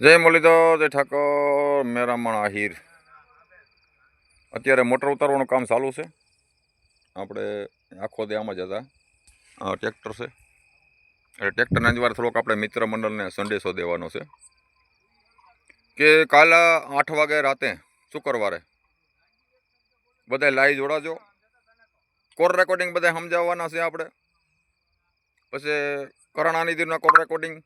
જય મુરલીધર, જય ઠાકોર મેરામણ આહિર અત્યારે મોટર ઉતારવાનું કામ ચાલુ છે. આપણે આખો દે આમ જ હતા. આ ટ્રેક્ટર છે. એટલે ટ્રેક્ટરના જ વાર થોડોક આપણે મિત્ર મંડળને સંદેશો દેવાનો છે. કે કાલે આઠ વાગે રાતે, શુક્રવારે બધા લાઈ જોડાજો. કોર રેકોર્ડિંગ બધા સમજાવવાના છે આપણે. પછી કરુણાનિધિના કોર રેકોર્ડિંગ.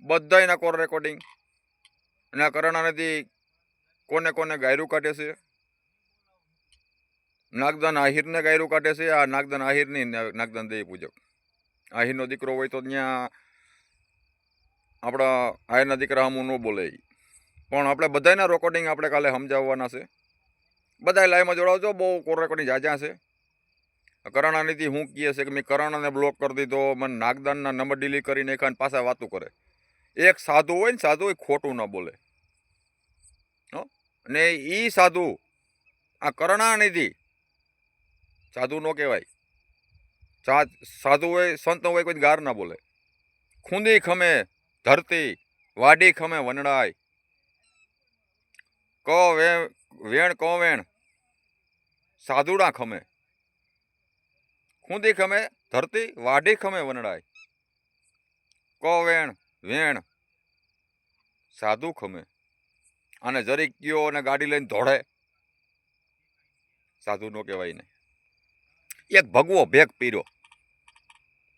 બધાયના કોર રેકોર્ડિંગ અને આ કરુણાનિધિ કોને કોને ગાયરું કાઢે છે? નાગદાન આહિરને ગાયરું કાઢે છે. આ નાગદાન આહિરની નાગદાન દેવી પૂજક. આહિરનો દીકરો હોય તો ત્યાં આપણા આહિરના દીકરા હમું ન બોલે પણ આપણે બધાયના રેકોર્ડિંગ આપણે કાલે સમજાવવાના છે. બધાય લાઈવમાં જોડાવજો. બહુ કોર રેકોર્ડિંગ જાજા છે. કરણાનીથી હું કહે છે કે મેં કરણાને બ્લોક કરી દીધો. મને નાગદાનના નંબર ડિલીટ કરી નાખ્યા અને પાછા વાતું કરે. એક સાધુ હોય ને, સાધુ એ ખોટું ન બોલે. અને એ સાધુ, આ કરણાનિધિ, સાધુ નો કહેવાય. સાધુ હોય સંત હોય કોઈ ગાર ના બોલે. ખૂંદી ખમે, ધરતી, વાડી ખમે વનડાય ક વે, વેણ કો વેણ, સાધુડા ખમે. ખૂંદી ખમે, ધરતી, વાડી ખમે વનડાય કો વેણ વેણ, સાધુ ખમે અને જરીક ગયો અને ગાડી લઈને દોડે. સાધુ નો કહેવાય ને એક ભગવો ભેખ પીર્યો.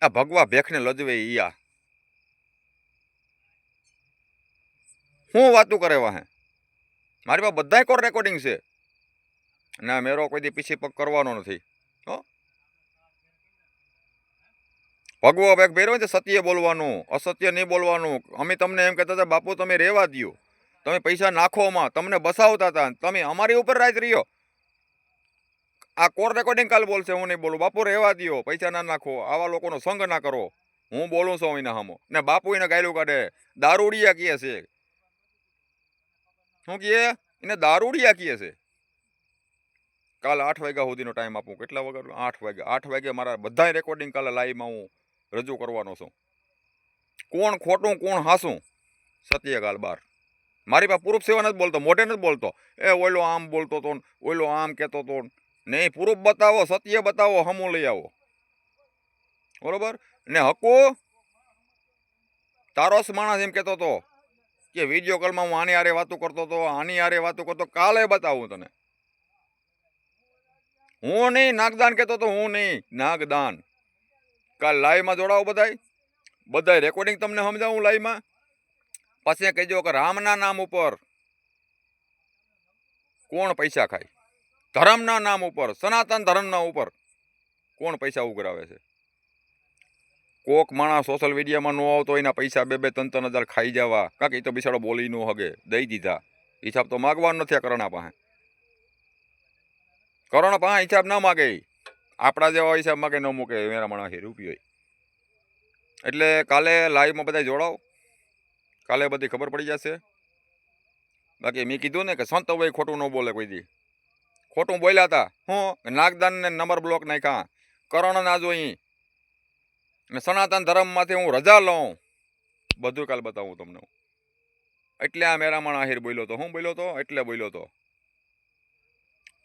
આ ભગવા ભેખને લજવે ઈયા હું વાતું કરે વાહે મારી પાસે બધાય કોર રેકોર્ડિંગ છે. ના, મેરો કોઈ દી પીછી પગ કરવાનો નથી. હો? ભગવો ભેખ ભેર્યો ને સત્ય બોલવાનું, અસત્ય નહીં બોલવાનું. અમે તમને એમ કહેતા હતા, બાપુ, તમે રહેવા દ્યો. તમે પૈસા નાખોમાં તમને બસાવતા હતા તમે અમારી ઉપર રાજ રહ્યો. આ કોર રેકોર્ડિંગ કાલ બોલશે, હું નહીં બોલું. બાપુ, રહેવા દો પૈસા ના નાખો. આવા લોકોનો સંગ ના કરો. હું બોલું છું એના હામો. ને બાપુ એને ગાયલું કાઢે. દારૂડિયા કહે છે. શું કહે? એને દારૂડિયા કહે છે. કાલ આઠ વાગ્યા સુધીનો ટાઈમ આપું. કેટલા વગર? આઠ વાગ્યા. આઠ વાગ્યા મારા બધાય રેકોર્ડિંગ કાલે લાઈવમાં હું રજૂ કરવાનો છું. કોણ ખોટું, કોણ હાસું? સત્યકાલ બાર. મારી પાસે પુરુષ સેવા નથી બોલતો, મોઢે નથી બોલતો. એ ઓયલો આમ બોલતો તો ને, ઓયલો આમ કહેતો તો. નહીં પુરુષ બતાવો, સત્ય બતાવો, હમું લઈ આવો. બરોબર? ને હકુ? તારોસ માણસ એમ કહેતો તો, કે વીડિયો કોલમાં હું આની આરે વાતો કરતો તો, આની આરે વાતો કરતો, કાલે બતાવું તને. હું નહીં, નાગદાન કહેતો તો હું નહીં, નાગદાન. કાલ લાઈવમાં જોડાવો બધાય. બધાય રેકોર્ડિંગ તમને સમજાવું લાઈવમાં? પછી કહેજો કે રામના નામ ઉપર કોણ પૈસા ખાય? ધર્મના નામ ઉપર, સનાતન ધર્મના ઉપર કોણ પૈસા ઉઘરાવે છે? કોક માણસ સોશિયલ મીડિયામાં ન આવતો એના પૈસા બે બે ત્રણ ત્રણ હજાર ખાઈ જવા. કાંક એ તો બિસાડો બોલી ન હગે, દઈ દીધા. હિસાબ તો માગવાનો નથી આ કરણા પાસે કરણ પાસે હિસાબ ના માગે. આપણા જેવા હિસાબ માગે ન મૂકે એના માણસ રૂપિયો. એટલે કાલે લાઈવમાં બધા જોડાઓ. કાલે બધી ખબર પડી જશે. બાકી મેં કીધું ને કે સંત ભાઈ ખોટું ન બોલે કોઈ દી. ખોટું બોલ્યા હતા હું નાગદાનને નંબર બ્લોક નાખ્યા. કરણ ના જોઈ. ને સનાતન ધર્મમાંથી હું રજા લઉં. બધું કાલ બતાવું તમને. એટલે આ મેરામણ આહિર બોલ્યો તો. હું બોલ્યો તો? એટલે બોલ્યો તો.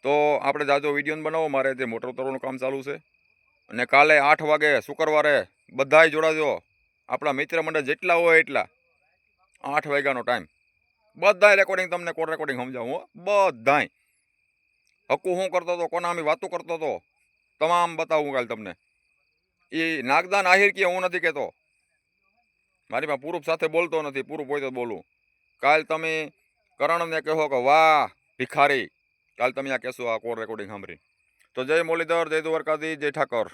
તો આપણે જાજો વીડિયો બનાવો. મારે જે મોટર ઉતારવાનું કામ ચાલુ છે. અને કાલે આઠ વાગે શુક્રવારે બધાય જોડાજો. આપણા મિત્ર મંડળ જેટલા હોય એટલા. આઠ વાગ્યાનો ટાઈમ બધાય રેકોર્ડિંગ તમને કોડ રેકોર્ડિંગ સમજાવું બધાય. હકુ હું કરતો હતો, કોના અમે વાતો કરતો હતો? તમામ બતાવું કાલે તમને. એ નાગદાન આહિર કે હું નથી કહેતો. મારી પાસે પૂરું સાથે બોલતો નથી. પૂરું હોય તો બોલું. કાલ તમે કરણને કહો કે, વાહ, ભિખારી. કાલ તમે આ કહેશો આ કોર રેકોર્ડિંગ સાંભળી. તો જય મુરલીધર, જય દ્વારકાધી જય ઠાકર.